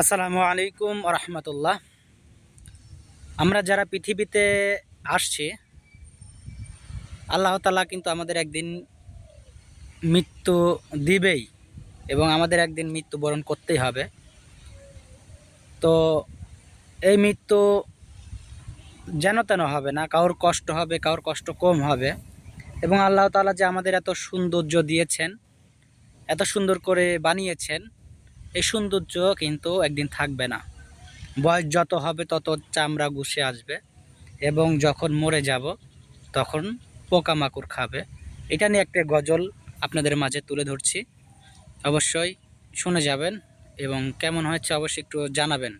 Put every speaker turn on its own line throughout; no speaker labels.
আসসালামু আলাইকুম রহমতুল্লাহ আমরা যারা পৃথিবীতে আসছি, আল্লাহ তালা কিন্তু আমাদের একদিন মৃত্যু দিবেই এবং আমাদের একদিন মৃত্যুবরণ করতেই হবে। তো এই মৃত্যু যেন তেন হবে না, কারোর কষ্ট হবে, কারোর কষ্ট কম হবে এবং আল্লাহ তালা যে আমাদের এত সৌন্দর্য দিয়েছেন, এত সুন্দর করে বানিয়েছেন এই সৌন্দর্য কিন্তু একদিন থাকবে না। বয়স যত হবে, তত চামড়া গুছে আসবে এবং যখন মরে যাব, তখন পোকামাকড় খাবে। এটা নিয়ে একটা গজল আপনাদের মাঝে তুলে ধরছি। অবশ্যই শুনে যাবেন এবং কেমন হয়েছে অবশ্যই একটু জানাবেন।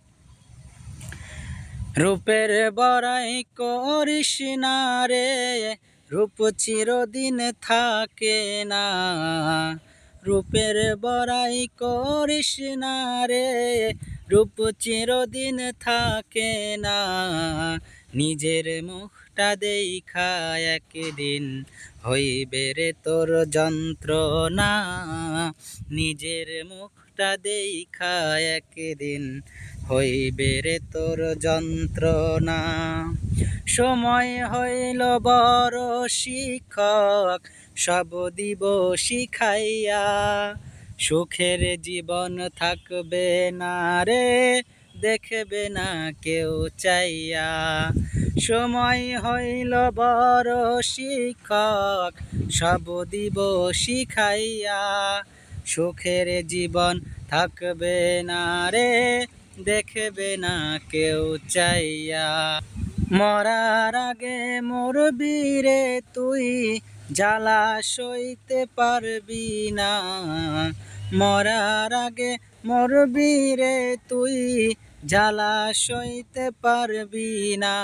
রূপের বড়াই করিস না রে, রূপ চিরদিন থাকে না। রূপের বড়াই করিস না রে। রূপ চিরদিন থাকে না। নিজের মুখটা দেখা একদিন হইবে রে তোর যন্ত্রণা। নিজের মুখটা দেখা একদিন হইবে রে তোর যন্ত্রণা। সময় হইল বড় শিক্ষক, সব দিব শিখাইয়া। সুখের জীবন থাকবে না রে, দেখবে না কেউ চাইয়া। সময় হইল বড় শিক্ষক, সব দিব শিখাইয়া। সুখের জীবন থাকবে না রে, দেখবে না কেউ চাইয়া। মরার আগে মরবি রে তুই জ্বালা সইতে পারবি না। মরার আগে মরবি রে তুই। জ্বালা সইতে পারবি না।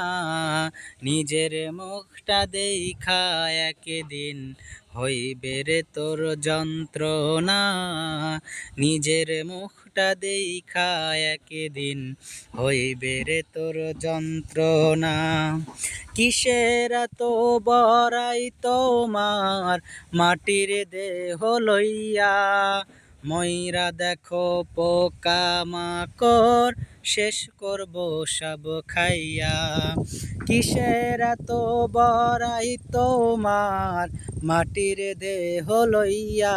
নিজের মুখটা দেখা একদিন হইবে রে তোর যন্ত্রণা। নিজের মুখটা দেখা একদিন হইবে রে তোর যন্ত্রণা। কিসের তো বড়াই তোমার মাটির দেহ লইয়া? ময়রা দেখো পোকা মাকর শেষ করব সব খাইয়া। কিসের তো বড়াই তোমার? মাটির দেহ লইয়া।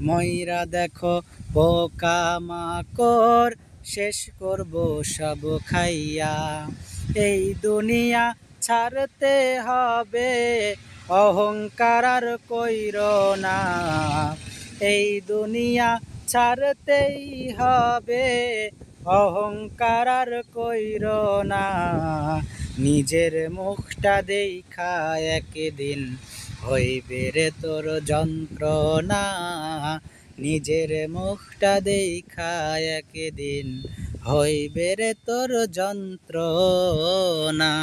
ময়রা দেখো পোকা মাকড়, শেষ করব সব খাইয়া। এই দুনিয়া ছাড়তে হবে, অহংকার কইর না। এই দুনিয়া ছাড়তেই হবে। অহংকার আর কইর না। নিজের মুখটা দেখা একদিন হইবে রে তোর যন্ত্রণা। নিজের মুখটা দেখা একদিন হইবে রে তোর যন্ত্রণা।